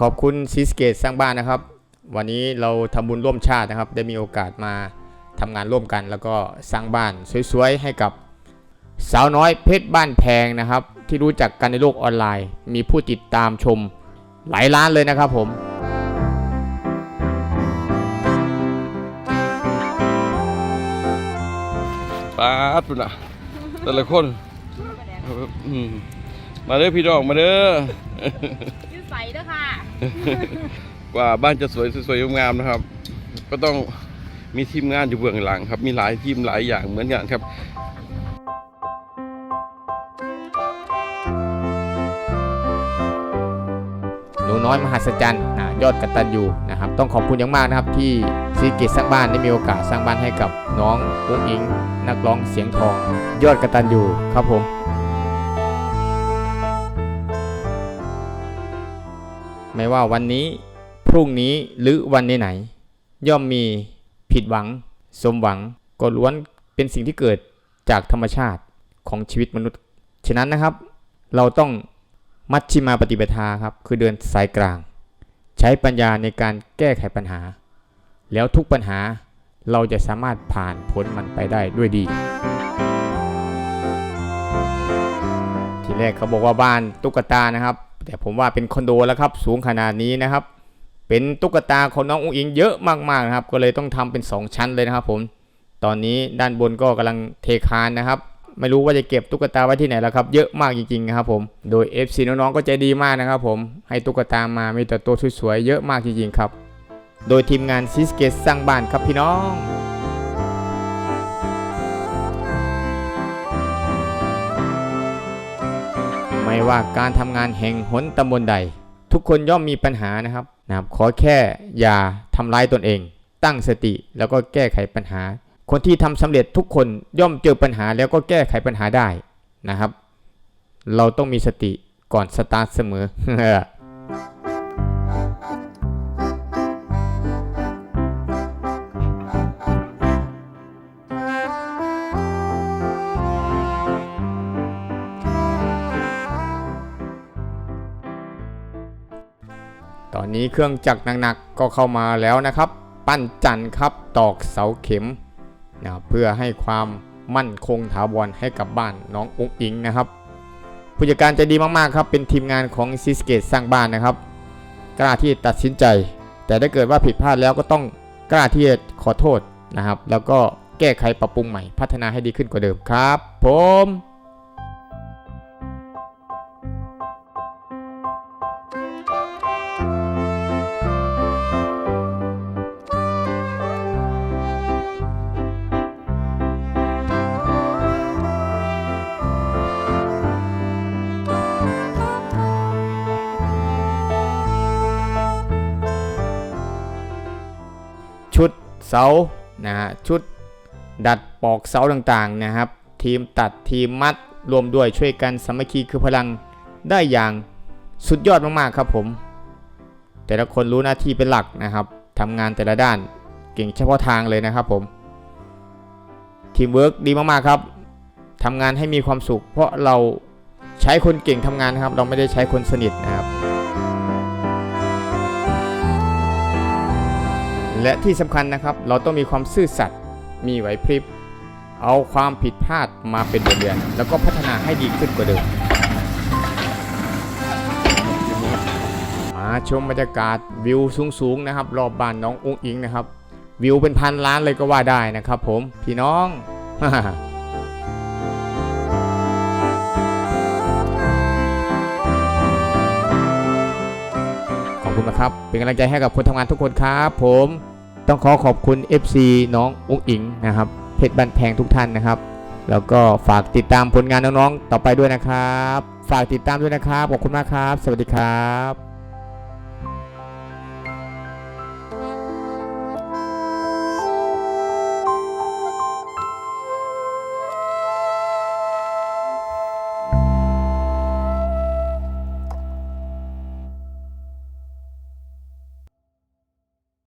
ขอบคุณซิสเกตสร้างบ้านนะครับ วันนี้เราทำบุญร่วมชาตินะครับ ได้มีโอกาสมาทำงานร่วมกัน แล้วก็สร้างบ้านสวยๆให้กับสาวน้อยเพชรบ้านแพงนะครับ ที่รู้จักกันในโลกออนไลน์ มีผู้ติดตามชมหลายล้านเลยนะครับผมปาดปุ่นอะแต่ละคน มาเด้อพี่น้องมาเด้อ ใสเด้อค่ะ กว่าบ้านจะสวยสวยๆงามๆนะครับ ก็ต้องมีทีมงานอยู่เบื้องหลังครับ มีหลายทีมหลายอย่างเหมือนกันครับหนูน้อยมหัศจรรย์อ่ายอดกตัญญูนะครับ ต้องขอบคุณอย่างมากนะครับ ที่ซีเกตสร้างบ้านได้มีโอกาสสร้างบ้านให้กับน้องอุ้งอิง นักร้องเสียงทอง ยอดกตัญญูครับผม ไม่ว่าวันนี้พรุ่งนี้หรือวันไหนๆย่อมมีผิดหวัง สมหวังก็ล้วนเป็นสิ่งที่เกิดจากธรรมชาติของชีวิตมนุษย์ ฉะนั้นนะครับ เราต้องมัชชิมาปฏิปทาครับ คือเดินสายกลาง ใช้ปัญญาในการแก้ไขปัญหา แล้วทุกปัญหาเราจะสามารถผ่านพ้นมันไปได้ด้วยดี ทีแรกเขาบอกว่าบ้านตุ๊กตานะครับ แต่ผมว่าเป็นคอนโดแล้วครับสูงขนาดนี้นะครับ เป็นตุ๊กตาของน้องอุ้งอิงเยอะมากๆนะครับ ก็เลยต้องทำเป็น 2 ชั้นเลยนะครับ ผมตอนนี้ด้านบนก็กำลังเทคานนะครับ ไม่รู้ว่าจะเก็บตุ๊กตาไว้ที่ไหนแล้วครับ เยอะมากจริงๆครับผมโดย FC น้องๆก็ใจดีมากนะครับ ผมให้ตุ๊กตามามีแต่ตัวสวยๆเยอะมากจริงๆครับ โดยทีมงานซิสเกตสร้างบ้านครับพี่น้อง ไม่ว่าการทำงานแห่งหนตำบลใด ทุกคนย่อมมีปัญหานะครับนะครับขอแค่อย่าทำร้ายตนเอง ตั้งสติแล้วก็แก้ไขปัญหา คนที่ทำสำเร็จทุกคนย่อมเจอปัญหาแล้วก็แก้ไขปัญหาได้นะครับ เราต้องมีสติก่อนสตาร์ทเสมอ นี้เครื่องจักรหนักๆก็เข้ามาแล้วนะครับ ปั้นจันทร์ครับตอกเสาเข็มนะครับเพื่อให้ความมั่นคงถาวรให้กับบ้านน้องอุ้งอิงนะครับผู้จัดการใจดีมากๆครับเป็นทีมงานของซิสเกตสร้างบ้านนะครับ กล้าที่ตัดสินใจ แต่ถ้าเกิดว่าผิดพลาดแล้วก็ต้องกล้าที่จะขอโทษนะครับ แล้วก็แก้ไขปรับปรุงใหม่พัฒนาให้ดีขึ้นกว่าเดิมครับ ผม เสานะฮะชุดดัดปอกเสาต่างๆนะครับ ทีมตัดทีมมัดรวมด้วยช่วยกันสามัคคีคือพลังได้อย่างสุดยอดมากๆครับผม แต่ละคนรู้หน้าที่เป็นหลักนะครับทำงานแต่ละด้านเก่งเฉพาะทางเลยนะครับผมทีมเวิร์กดีมากๆครับทำงานให้มีความสุข เพราะเราใช้คนเก่งทำงานนะครับ เราไม่ได้ใช้คนสนิทนะครับ และที่สำคัญนะครับ เราต้องมีความซื่อสัตย์มีไหวพริบ เอาความผิดพลาดมาเป็นบทเรียน แล้วก็พัฒนาให้ดีขึ้นกว่าเดิม มาชมบรรยากาศวิวสูงๆนะครับ รอบบ้านน้องอุ้งอิงนะครับ วิวเป็นพันล้านเลยก็ว่าได้นะครับผมพี่น้องขอบคุณนะครับ เป็นกำลังใจให้กับคนทำงานทุกคนครับผม ต้องขอขอบคุณ FC น้องอุ้งอิงนะครับเพชรบันแพงทุกท่านนะครับ แล้วก็ฝากติดตามผลงานน้องๆต่อไปด้วยนะครับ ฝากติดตามด้วยนะครับขอบคุณมากครับ สวัสดีครับ